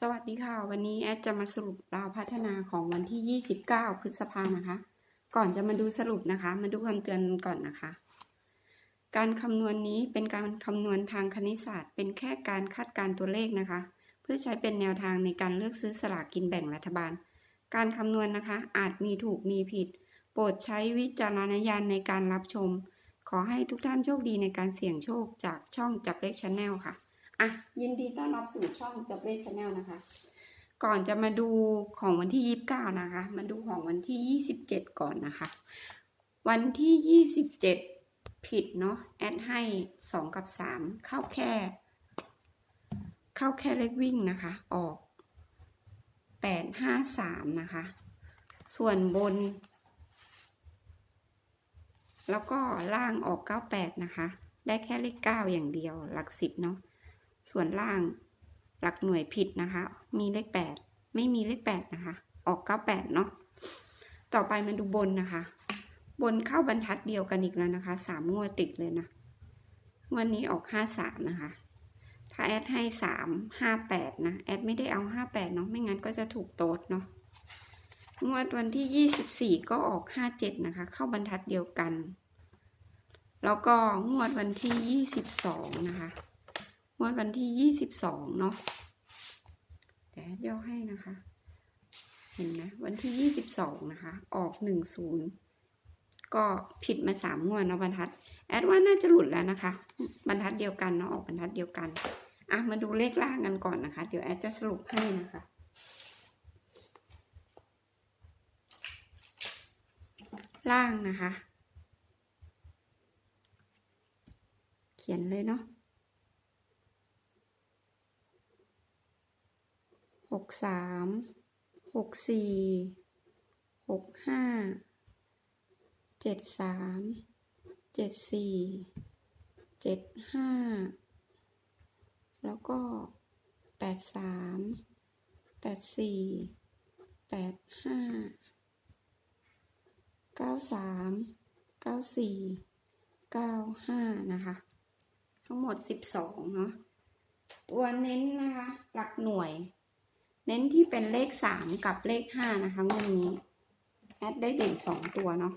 สวัสดีค่ะ วันนี้แอดจะมาสรุปราวพัฒนาของวันที่ 29 พฤษภานะคะ ก่อนจะมาดูสรุปนะคะ มาดูคำเตือนก่อนนะคะ การคำนวณนี้เป็นการคำนวณทางคณิตศาสตร์ เป็นแค่การคาดการ์ตัวเลขนะคะ เพื่อใช้เป็นแนวทางในการเลือกซื้อสลากกินแบ่งรัฐบาล การคำนวณนะคะ อาจมีถูกมีผิด โปรดใช้วิจารณญาณในการรับชม ขอให้ทุกท่านโชคดีในการเสี่ยงโชคจากช่องจับเลขชาแนลค่ะ อะยินดีต้อนรับสู่ช่องจับเลขชาแนลนะคะ ก่อนจะมาดูของวันที่29นะคะ มาดูของวันที่27ก่อนนะคะ วันที่27ผิดเนาะแอดให้2กับ3เข้าแค่ เข้าแค่เลขวิ่งนะคะ ออก8 5 3นะคะ ส่วนบน แล้วก็ล่างออก98นะคะ ได้แค่เลข9อย่างเดียวหลัก10เนาะ ส่วนล่างหลักหน่วยผิดนะคะ มีเลข 8 ไม่มีเลข 8 นะคะ ออก 98 เนาะต่อไปมาดูบนนะคะ บนเข้าบรรทัดเดียวกันอีกแล้วนะคะ 3 งวดติดเลยนะงวดนี้ออก 53 นะคะ ถ้าแอดให้ 3 58 นะ แอดไม่ได้เอา 58 เนาะไม่งั้นก็จะถูกโต๊ดเนาะงวดวันที่ 24 ก็ออก 57 นะคะ เข้าบรรทัดเดียวกัน แล้วก็งวดวันที่ 22 นะคะ วดวันที่22เนาะเดี๋ยวเดี๋ยวให้นะคะ เห็นไหมวันที่22นะคะ ออก10ก็ผิดมา3งวดเนาะบรรทัด แอดว่าน่าจะหลุดแล้วนะคะ บรรทัดเดียวกันเนาะออกบรรทัดเดียวกันอะมาดูเลขล่างกันก่อนนะคะ เดี๋ยวแอดจะสรุปให้นะคะล่างนะคะ เขียนเลยเนาะ หกสามหกสี่หกห้าเจ็ดสามเจ็ดสี่เจ็ดห้าแล้วก็แปดสามแปดสี่แปดห้าเก้าสามเก้าสี่เก้าห้านะคะ ทั้งหมดสิบสองเนาะตัวเน้นนะคะ หลักหน่วย เน้นที่เป็นเลขสามกับเลขห้านะคะงวดนี้แอดได้เด่นสองตัวเนาะ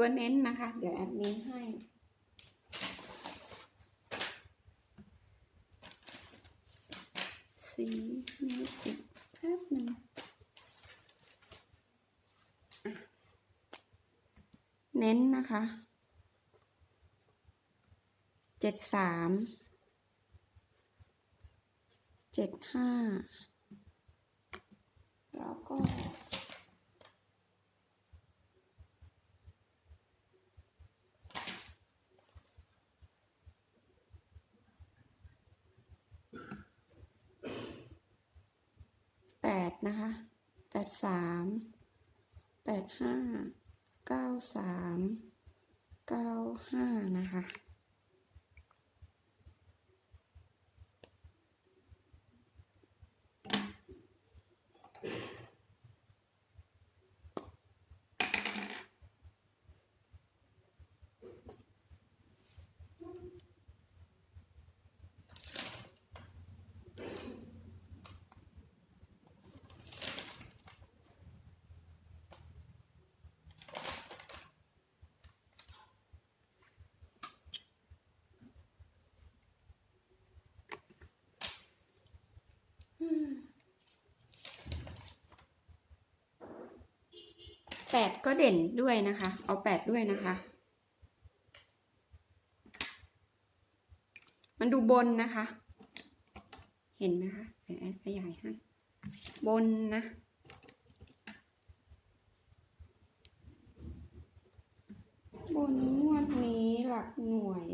ตัวเน้นนะคะ เดี๋ยวแอดมินให้ สีมิจิแป๊บหนึ่งเน้นนะคะเจ็ดสามเจ็ดห้าแล้วก็ แปด นะคะแปดสามแปดห้าเก้าสามเก้าห้านะคะ แปดก็เด่นด้วยนะคะ เอาแปดด้วยนะคะ มันดูบนนะคะ เห็นไหมคะเดี๋ยวแอดขยายให้บนนะบนงวดนี้หลักหน่วย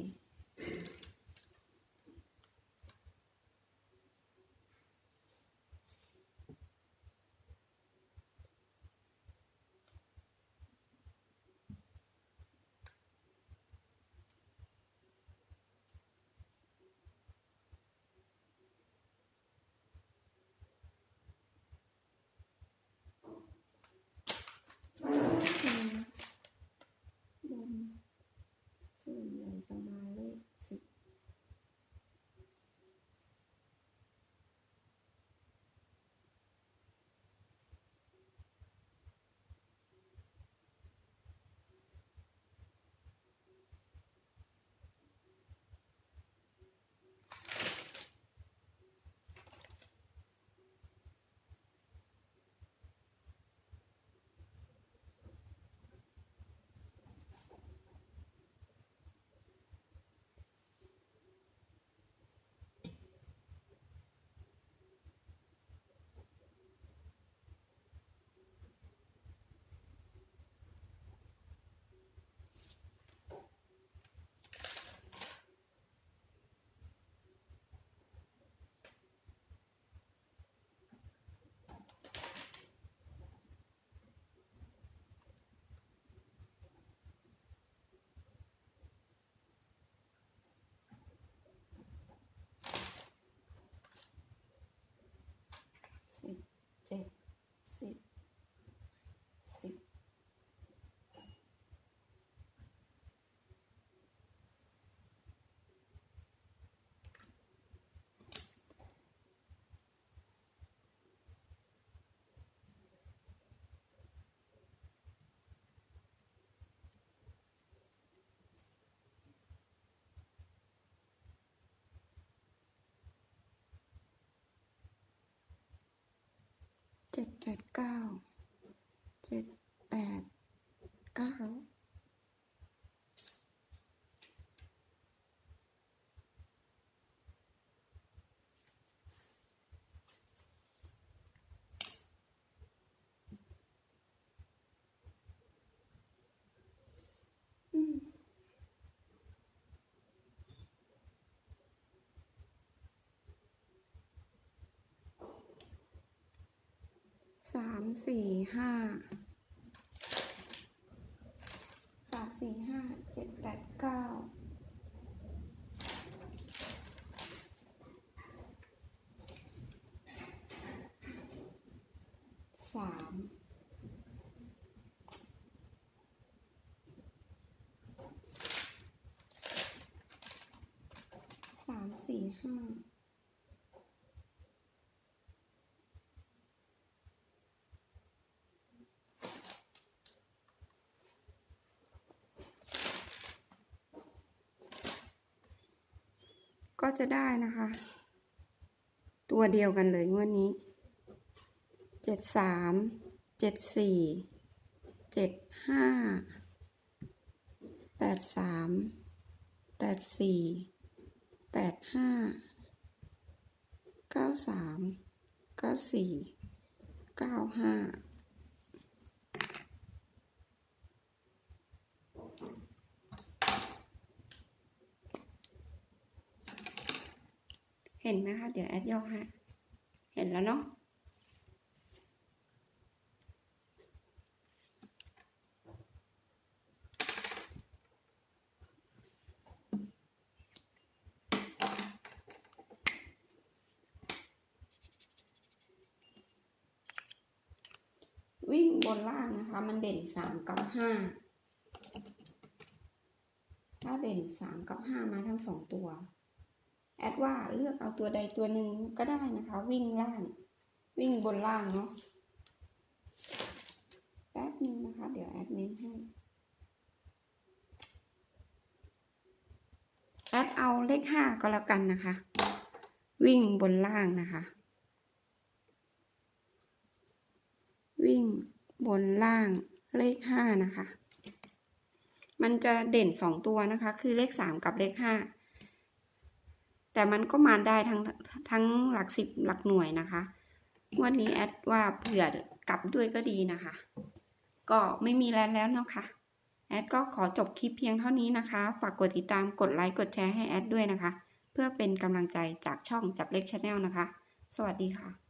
เจ็ดแปดเก้าเจ็ดแปดเก้าอืม สามสี่ห้าสามสี่ห้าเจ็ดแปดเก้าสามสามสี่ห้า ก็จะได้นะคะ ตัวเดียวกันเลยงวดนี้เจ็ดสามเจ็ดสี่เจ็ดห้าแปดสามแปดสี่แปดห้าเก้าสามเก้าสี่เก้าห้า เห็นไหมคะ เดี๋ยวแอดย่อให้เห็นแล้วเนาะวิ่งบนล่างนะคะ มันเด่นสามกับห้าถ้าเด่นสามกับห้ามาทั้งสองตัว แอดว่าเลือกเอาตัวใดตัวหนึ่งก็ได้นะคะ วิ่งล่าง วิ่งบนล่างเนาะแป๊บนึงนะคะ เดี๋ยวแอดเน้นให้ แอดเอาเลขห้าก็แล้วกันนะคะ วิ่งบนล่างนะคะ วิ่งบนล่างเลขห้านะคะ มันจะเด่นสองตัวนะคะ คือเลขสามกับเลขห้า แต่มันก็มาได้ทั้งทั้งหลักสิบหลักหน่วยนะคะวันนี้แอดว่าเผื่อกลับด้วยก็ดีนะคะ ก็ไม่มีแล้วแล้วเนาะค่ะแอดก็ขอจบคลิปเพียงเท่านี้นะคะ ฝากกดติดตามกดไลค์กดแชร์ให้แอดด้วยนะคะ เพื่อเป็นกำลังใจจากช่องจับเล็กชาแนลนะคะ สวัสดีค่ะ